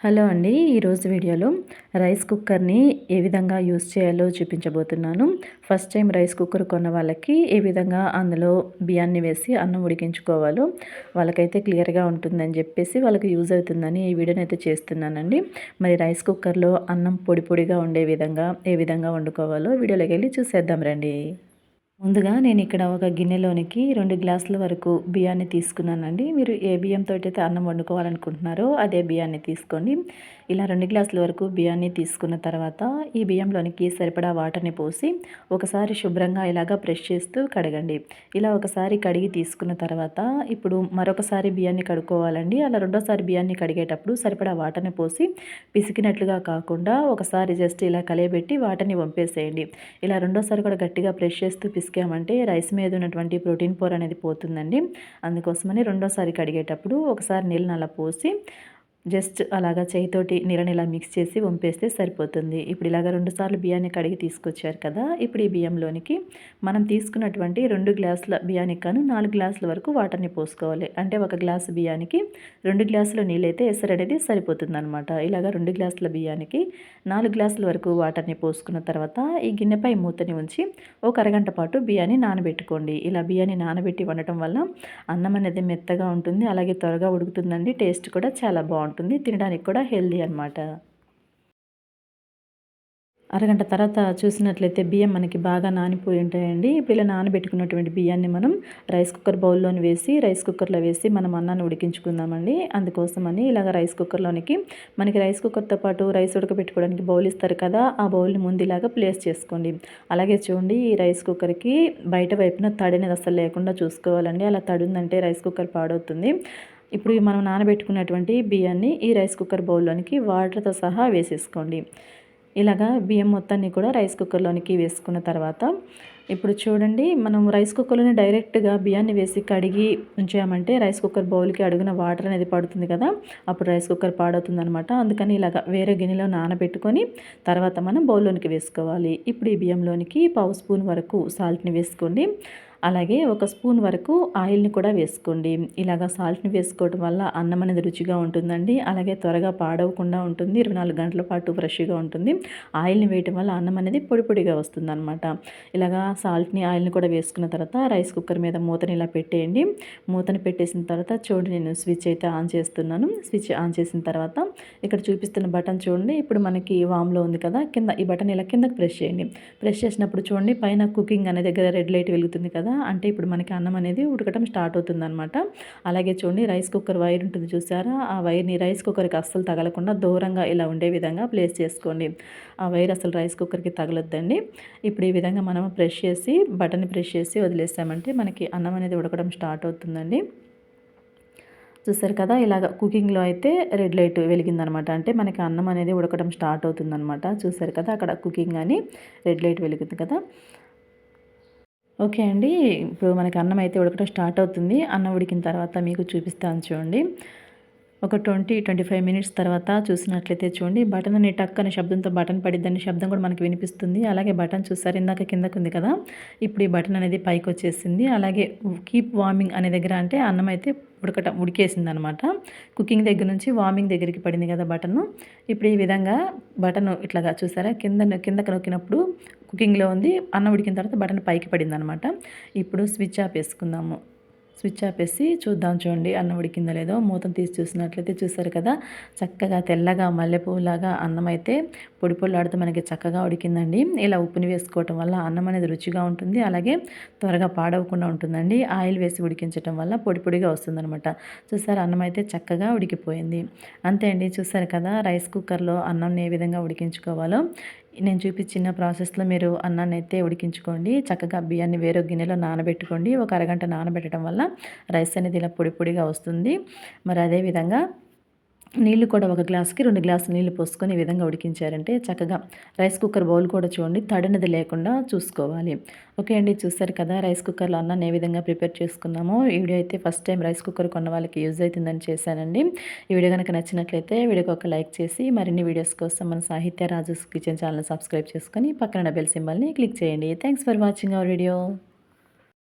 Hello అండి ఈరోజు వీడియోలో రైస్ కుక్కర్ని ఏ విధంగా యూస్ చేయాలో చూపించబోతున్నాను. ఫస్ట్ టైం రైస్ కుక్కర్ కొన్న వాళ్ళకి ఏ విధంగా అందులో బియ్యాన్ని వేసి అన్నం ఉడికించుకోవాలో వాళ్ళకైతే క్లియర్గా ఉంటుందని చెప్పేసి వాళ్ళకి యూజ్ అవుతుందని ఈ వీడియోని అయితే చేస్తున్నానండి. మరి రైస్ కుక్కర్లో అన్నం పొడి పొడిగా ఉండే విధంగా ఏ విధంగా వండుకోవాలో వీడియోలోకి వెళ్ళి చూసేద్దాం రండి. ముందుగా నేను ఇక్కడ ఒక గిన్నెలోనికి రెండు గ్లాసుల వరకు బియ్యాన్ని తీసుకున్నానండి. మీరు ఏ బియ్యంతో అయితే అన్నం వండుకోవాలనుకుంటున్నారో అదే బియ్యాన్ని తీసుకోండి. ఇలా రెండు గ్లాసుల వరకు బియ్యాన్ని తీసుకున్న తర్వాత ఈ బియ్యంలోనికి సరిపడా వాటర్ని పోసి ఒకసారి శుభ్రంగా ఇలాగా ప్రెష్ చేస్తూ కడగండి. ఇలా ఒకసారి కడిగి తీసుకున్న తర్వాత ఇప్పుడు మరొకసారి బియ్యాన్ని కడుక్కోవాలండి. అలా రెండోసారి బియ్యాన్ని కడిగేటప్పుడు సరిపడా వాటర్ని పోసి పిసికినట్లుగా కాకుండా ఒకసారి జస్ట్ ఇలా కలియబెట్టి వాటర్ని వంపేసేయండి. ఇలా రెండోసారి కూడా గట్టిగా ప్రెష్ చేస్తూ పిసి పిసికామంటే రైస్ మీద ఉన్నటువంటి ప్రోటీన్ పోర్ అనేది పోతుందండి. అందుకోసమని రెండోసారి కడిగేటప్పుడు ఒకసారి నీళ్ళని అలా పోసి జస్ట్ అలాగా చేయితోటి నీళ్ళని ఇలా మిక్స్ చేసి వంపేస్తే సరిపోతుంది. ఇప్పుడు ఇలాగ రెండు సార్లు బియ్యాన్ని కడిగి తీసుకొచ్చారు కదా ఇప్పుడు ఈ బియ్యంలోనికి మనం తీసుకున్నటువంటి రెండు గ్లాసుల బియ్యానికి కాను నాలుగు గ్లాసుల వరకు వాటర్ని పోసుకోవాలి. అంటే ఒక గ్లాసు బియ్యానికి రెండు గ్లాసుల నీళ్ళైతే ఎసరు అనేది సరిపోతుంది అనమాట ఇలాగ రెండు గ్లాసుల బియ్యానికి నాలుగు గ్లాసుల వరకు వాటర్ని పోసుకున్న తర్వాత ఈ గిన్నెపై మూతని ఉంచి ఒక అరగంట పాటు బియ్యాన్ని నానబెట్టుకోండి. ఇలా బియ్యాన్ని నానబెట్టి వండటం వల్ల అన్నం అనేది మెత్తగా ఉంటుంది అలాగే త్వరగా ఉడుకుతుందండి టేస్ట్ కూడా చాలా బాగుంటుంది. బాగుంటుంది. తినడానికి కూడా హెల్దీ అనమాట అరగంట తర్వాత చూసినట్లయితే బియ్యం మనకి బాగా నానిపోయి ఉంటాయండి. ఇప్పుడు ఇలా నానబెట్టుకున్నటువంటి బియ్యాన్ని మనం రైస్ కుక్కర్ బౌల్లోని వేసి రైస్ కుక్కర్లో వేసి మనం అన్నాన్ని ఉడికించుకుందామండి. అందుకోసమని ఇలాగ రైస్ కుక్కర్లోనికి మనకి రైస్ కుక్కర్తో పాటు రైస్ ఉడకబెట్టుకోవడానికి బౌల్ ఇస్తారు కదా ఆ బౌల్ని ముందు ఇలాగా ప్లేస్ చేసుకోండి. అలాగే చూడండి ఈ రైస్ కుక్కర్కి బయట వైపున తడి అనేది అసలు లేకుండా చూసుకోవాలండి. అలా తడి ఉందంటే రైస్ కుక్కర్ పాడవుతుంది. ఇప్పుడు మనం నానబెట్టుకున్నటువంటి బియ్యాన్ని ఈ రైస్ కుక్కర్ బౌల్లోనికి వాటర్తో సహా వేసేసుకోండి. ఇలాగా బియ్యం మొత్తాన్ని కూడా రైస్ కుక్కర్లోనికి వేసుకున్న తర్వాత ఇప్పుడు చూడండి మనం రైస్ కుక్కర్లోనే డైరెక్ట్గా బియ్యాన్ని వేసి కడిగి ఉంచామంటే రైస్ కుక్కర్ బౌల్కి అడుగున వాటర్ అనేది పడుతుంది కదా అప్పుడు రైస్ కుక్కర్ పాడవుతుంది అనమాట అందుకని ఇలాగ వేరే గిన్నెలో నానబెట్టుకొని తర్వాత మనం బౌల్లోనికి వేసుకోవాలి. ఇప్పుడు ఈ బియ్యంలోనికి పావు స్పూన్ వరకు సాల్ట్ని వేసుకోండి. అలాగే ఒక స్పూన్ వరకు ఆయిల్ని కూడా వేసుకోండి. ఇలాగ సాల్ట్ని వేసుకోవడం వల్ల అన్నం అనేది రుచిగా ఉంటుందండి. అలాగే త్వరగా పాడవకుండా ఉంటుంది. ఇరవై నాలుగు గంటల పాటు ఫ్రెష్గా ఉంటుంది. ఆయిల్ని వేయటం వల్ల అన్నం అనేది పొడి పొడిగా వస్తుంది అనమాట ఇలాగా సాల్ట్ని ఆయిల్ని కూడా వేసుకున్న తర్వాత రైస్ కుక్కర్ మీద మూతని ఇలా పెట్టేయండి. మూతని పెట్టేసిన తర్వాత చూడండి నేను స్విచ్ అయితే ఆన్ చేస్తున్నాను. స్విచ్ ఆన్ చేసిన తర్వాత ఇక్కడ చూపిస్తున్న బటన్ చూడండి. ఇప్పుడు మనకి వామ్లో ఉంది కదా కింద ఈ బటన్ ఇలా కిందకి ప్రెస్ చేయండి. ప్రెస్ చేసినప్పుడు చూడండి పైన కుకింగ్ అనే దగ్గర రెడ్ లైట్ వెలుగుతుంది కదా కదా? అంటే ఇప్పుడు మనకి అన్నం అనేది ఉడకటం స్టార్ట్ అవుతుందనమాట అలాగే చూడండి రైస్ కుక్కర్ వైర్ ఉంటుంది చూసారా? ఆ వైర్ని రైస్ కుక్కర్కి అస్సలు తగలకుండా దూరంగా ఇలా ఉండే విధంగా ప్లేస్ చేసుకోండి. ఆ వైర్ అసలు రైస్ కుక్కర్కి తగలొద్దండి. ఇప్పుడు ఈ విధంగా మనం ప్రెస్ చేసి బటన్ ప్రెస్ చేసి వదిలేసామంటే మనకి అన్నం అనేది ఉడకడం స్టార్ట్ అవుతుందండి. చూసారు కదా? ఇలాగ కుకింగ్లో అయితే రెడ్ లైట్ వెలిగిందనమాట అంటే మనకి అన్నం అనేది ఉడకడం స్టార్ట్ అవుతుందనమాట చూసారు కదా? అక్కడ కుకింగ్ అని రెడ్ లైట్ వెలుగుతుంది కదా? ఓకే అండి. ఇప్పుడు మనకి అన్నం అయితే ఉడకడం స్టార్ట్ అవుతుంది. అన్నం ఉడికిన తర్వాత మీకు చూపిస్తాను చూడండి. ఒక ట్వంటీ ట్వంటీ ఫైవ్ మినిట్స్ తర్వాత చూసినట్లయితే చూడండి బటన్ అని టక్ అనే శబ్దంతో బటన్ పడిద్దని శబ్దం కూడా మనకి వినిపిస్తుంది. అలాగే బటన్ చూసారు ఇందాక కిందకు ఉంది కదా? ఇప్పుడు ఈ బటన్ అనేది పైకి వచ్చేసింది. అలాగే కీప్ వార్మింగ్ అనే దగ్గర అంటే అన్నం అయితే ఉడకటం ఉడికేసింది అనమాట కుకింగ్ దగ్గర నుంచి వార్మింగ్ దగ్గరికి పడింది కదా బటను. ఇప్పుడు ఈ విధంగా బటన్ ఇట్లాగా చూసారా? కింద కిందకి నొక్కినప్పుడు కుకింగ్లో ఉంది. అన్నం ఉడికిన తర్వాత బటన్ పైకి పడింది అనమాట ఇప్పుడు స్విచ్ ఆఫ్ వేసుకుందాము. స్విచ్ ఆపేసి చూద్దాం చూడండి అన్నం ఉడికిందో లేదో. మూతను తీసి చూసినట్లయితే చూసారు కదా చక్కగా తెల్లగా మల్లెపూలాగా అన్నం అయితే పొడి పొల్లాడుతూ మనకి చక్కగా ఉడికిందండి. ఇలా ఉప్పుని వేసుకోవటం వల్ల అన్నం అనేది రుచిగా ఉంటుంది అలాగే త్వరగా పాడవకుండా ఉంటుందండి. ఆయిల్ వేసి ఉడికించడం వల్ల పొడి పొడిగా వస్తుందనమాట చూసారు అన్నం అయితే చక్కగా ఉడికిపోయింది. అంతే అండి చూసారు కదా రైస్ కుక్కర్లో అన్నం ఏ విధంగా ఉడికించుకోవాలో. నేను చూపించిన ప్రాసెస్లో మీరు అన్నాన్ని అయితే ఉడికించుకోండి. చక్కగా బియ్యాన్ని వేరే గిన్నెలో నానబెట్టుకోండి. ఒక అరగంట నానబెట్టడం వల్ల రైస్ అనేది ఇలా పొడి పొడిగా వస్తుంది. మరి అదేవిధంగా నీళ్ళు కూడా ఒక గ్లాస్కి రెండు గ్లాసులు నీళ్ళు పోసుకొని ఈ విధంగా ఉడికించారంటే చక్కగా రైస్ కుక్కర్ బౌల్ కూడా చూడండి తడినది లేకుండా చూసుకోవాలి. ఓకే అండి చూస్తారు కదా రైస్ కుక్కర్లో అన్నాన్ని ఏ విధంగా ప్రిపేర్ చేసుకున్నామో. ఈ వీడియో అయితే ఫస్ట్ టైం రైస్ కుక్కర్ కొన్న వాళ్ళకి యూజ్ అవుతుందని చేశానండి. ఈ వీడియో కనుక నచ్చినట్లయితే వీడియోకి ఒక లైక్ చేసి మరిన్ని వీడియోస్ కోసం మన సాహిత్య రాజు కిచెన్ ఛానల్ సబ్స్క్రైబ్ చేసుకొని పక్కన బెల్ సింబల్ని క్లిక్ చేయండి. Thanks for watching our video.